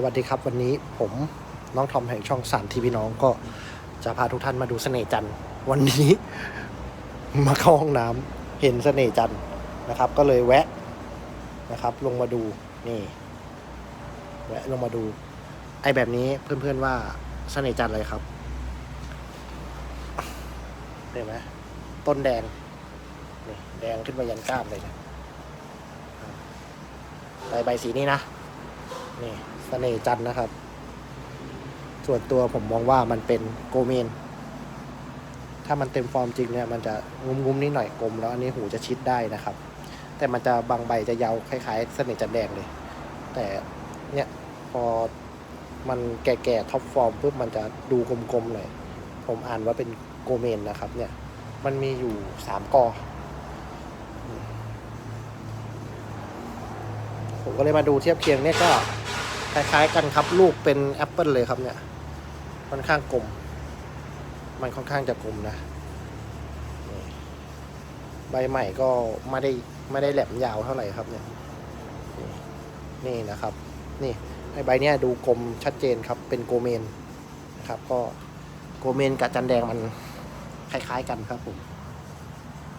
สวัสดีครับวันนี้ผมน้องทอมแห่งช่องสามทีวีน้องก็จะพาทุกท่านมาดูเสน่ห์จันทร์วันนี้ มาเข้าห้องน้ำเห็นเสน่ห์จันทร์นะครับ ก็เลยแวะนะครับ ลงมาดูนี่แวะลงมาดู ไอแบบนี้เพื่อนๆว่าเสน่ห์จันทร์อะไรครับเห็นไหมต้นแดงนี่แดงขึ้นมายันก้านเลยนะใบใบสีนี้นะนี่ สน่ห์จันนะครับ ส่วนตัวผมมองว่ามันเป็นโกเมน ถ้ามันเต็มฟอร์มจริงเนี่ยมันจะงุ้มงุ้มๆนิดหน่อยกลม แล้วอันนี้หูจะชิดได้นะครับ แต่มันจะบางใบจะยาวคล้ายๆ เสน่ห์จันแดงเลย แต่เนี่ยพอมันแก่ๆท็อปฟอร์มปุ๊บมันจะดูกลมๆหน่อยผมอ่านว่าเป็นโกเมนนะครับ เนี่ย มันมีอยู่สามกอผมก็เลยมาดูเทียบเคียงเนี่ยก็ คล้ายๆกันครับลูกเป็นแอปเปิลเลยครับเนี่ยค่อนข้างกลม มันค่อนข้างจะกลมนะ ใบใหม่ก็ไม่ได้ไม่ได้แหลมยาวเท่าไหร่ครับเนี่ยนี่นะครับ นี่ไอใบเนี้ยดูกลมชัดเจนครับเป็นโกเมนนะครับ ก็โกเมนกับจันแดงมันคล้ายๆกันครับผม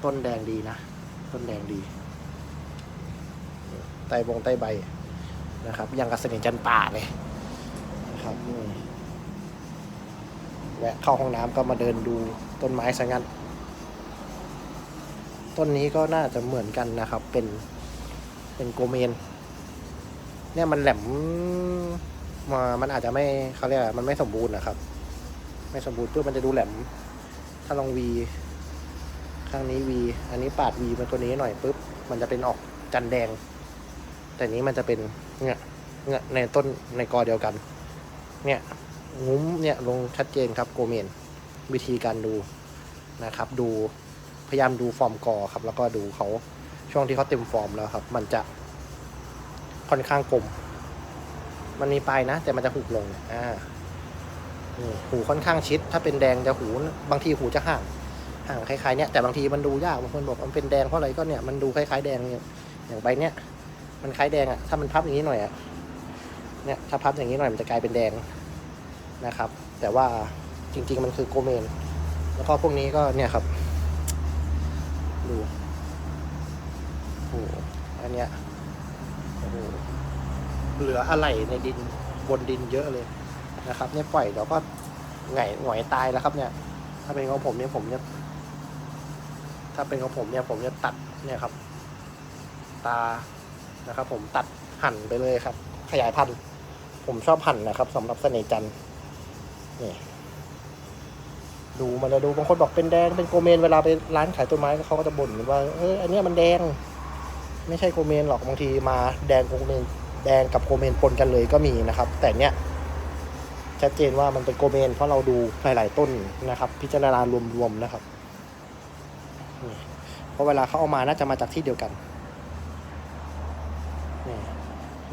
ต้นแดงดีนะ ต้นแดงดีใต้บงใต้ใบ นะครับยังกับเสน่ห์จันป่าเลยนะครับนี่แวะเข้าห้องน้ำก็มาเดินดูต้นไม้ซะงั้น ต้นนี้ก็น่าจะเหมือนกันนะครับ เป็นเป็นโกเมน เนี่ยมันแหลมมามันอาจจะไม่เขาเรียกอะไรมันไม่สมบูรณ์นะครับ ไม่สมบูรณ์เพื่อมันจะดูแหลม ถ้าลองวีข้างนี้วีอันนี้ปาดวีมาตัวนี้หน่อยปุ๊บ มันจะเป็นออกจันแดง แต่นี้มันจะเป็น เนี่ยเนี่ยในต้นในกอเดียวกัน เนี่ยงุ้มเนี่ยลงชัดเจนครับโกเมน วิธีการดูนะครับ ดูพยายามดูฟอร์มกอครับ แล้วก็ดูเขาช่วงที่เขาเต็มฟอร์มแล้วครับ มันจะค่อนข้างกลม มันมีปลายนะ แต่มันจะหุบลงอ่าหูค่อนข้างชิด ถ้าเป็นแดงจะหูบางทีหูจะห่างห่างคล้ายๆเนี่ยแต่บางทีมันดูยากบางคนบอกมันเป็นแดงเพราะอะไรก็เนี่ยมันดูคล้ายๆแดงเนี่ยอย่างใบเนี้ย มันคล้ายแดงอะถ้ามันพับอย่างนี้หน่อยอะเนี่ยถ้าพับอย่างนี้หน่อยมันจะกลายเป็นแดงนะครับ แต่ว่าจริง ๆ มันคือโกเมน แล้วก็พวกนี้ก็เนี่ยครับ ดูโอ้โหอันเนี้ยโอ้โหเหลืออะไรในดินบนดินเยอะเลยนะครับ เนี่ยปล่อยเดี๋ยวก็ไงหงอยตายแล้วครับเนี่ย ถ้าเป็นของผมเนี่ยผมเนี่ยถ้าเป็นของผมเนี่ยผมจะตัดเนี่ยครับ ตา นะครับ ผมตัดหั่นไปเลยครับ ขยายพันธุ์ผมชอบหั่นนะครับสำหรับเสน่จันนี่ดูมันจะดูบางคนบอกเป็นแดงเป็นโกเมนเวลาไปร้านขายต้นไม้เขาก็จะบ่นกันว่าเอออันนี้มันแดง ไม่ใช่โกเมนหรอกบางทีมาแดงโกเมนแดงกับโกเมนปนกันเลยก็มีนะครับ แต่เนี้ยชัดเจนว่ามันเป็นโกเมน เพราะเราดูหลาย ๆ ต้นนะครับ พิจารณารวม ๆ นะครับ เพราะเวลาเขาเอามาน่าจะมาจากที่เดียวกัน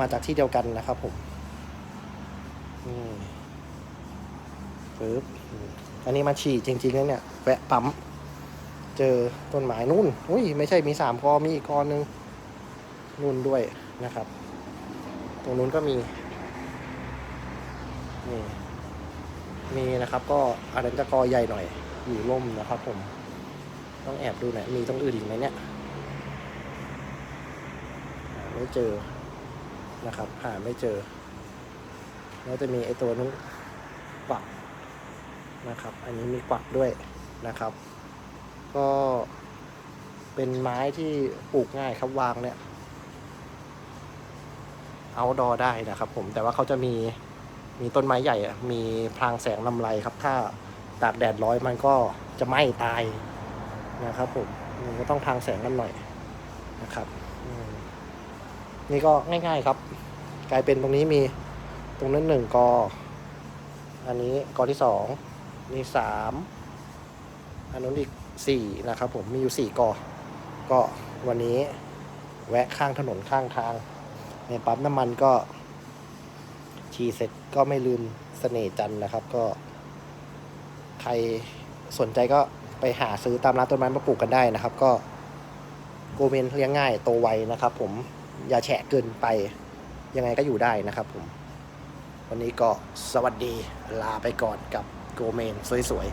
มาจากที่เดียวกันนะครับผมนี่ปึ๊บอันนี้มาฉี่จริงๆแล้วเนี่ยแวะปั๊ม เจอต้นไม้นู่นอุ้ยไม่ใช่มีสามกอมีอีกกอนึงนู่นด้วยนะครับ ตรงนู้นก็มีนี่มีนะครับ ก็อันนั้นจะกอใหญ่หน่อยอยู่ร่มนะครับ ผม ต้องแอบดูหน่อยมีตรงอื่นอีกไหมเนี่ยไม่เจอ นะครับหาไม่เจอ แล้วจะมีไอตัวนู้นกวักนะครับ อันนี้มีกวักด้วยนะครับ ก็เป็นไม้ที่ปลูกง่ายครับวางเนี่ยเอาดอได้นะครับ ผมแต่ว่าเขาจะมีมีต้นไม้ใหญ่อะมีพรางแสงลำไรครับ ถ้าตากแดดร้อยมันก็จะไหม้ตายนะครับผมมันก็ต้องพรางแสงกันหน่อยนะครับ นี่ก็ง่าย ๆครับ กลายเป็นตรงนี้มีตรงนั้นหนึ่งกอ อันนี้กอที่สองนี่สามอันนู้นอีกสี่นะครับผมมีอยู่สี่กอ ก็วันนี้แวะข้างถนนข้างทาง ในปั๊มน้ำมันก็ชีเสร็จก็ไม่ลืมเสน่ห์จันนะครับ ก็ ใครสนใจก็ไปหาซื้อตามร้านต้นไม้มาปลูกกันได้นะครับ ก็โกเมนเลี้ยงง่ายโตไวนะครับผม อย่าแฉะเกินไป ยังไงก็อยู่ได้นะครับผม วันนี้ก็สวัสดีลาไปก่อนกับโกเมนสวย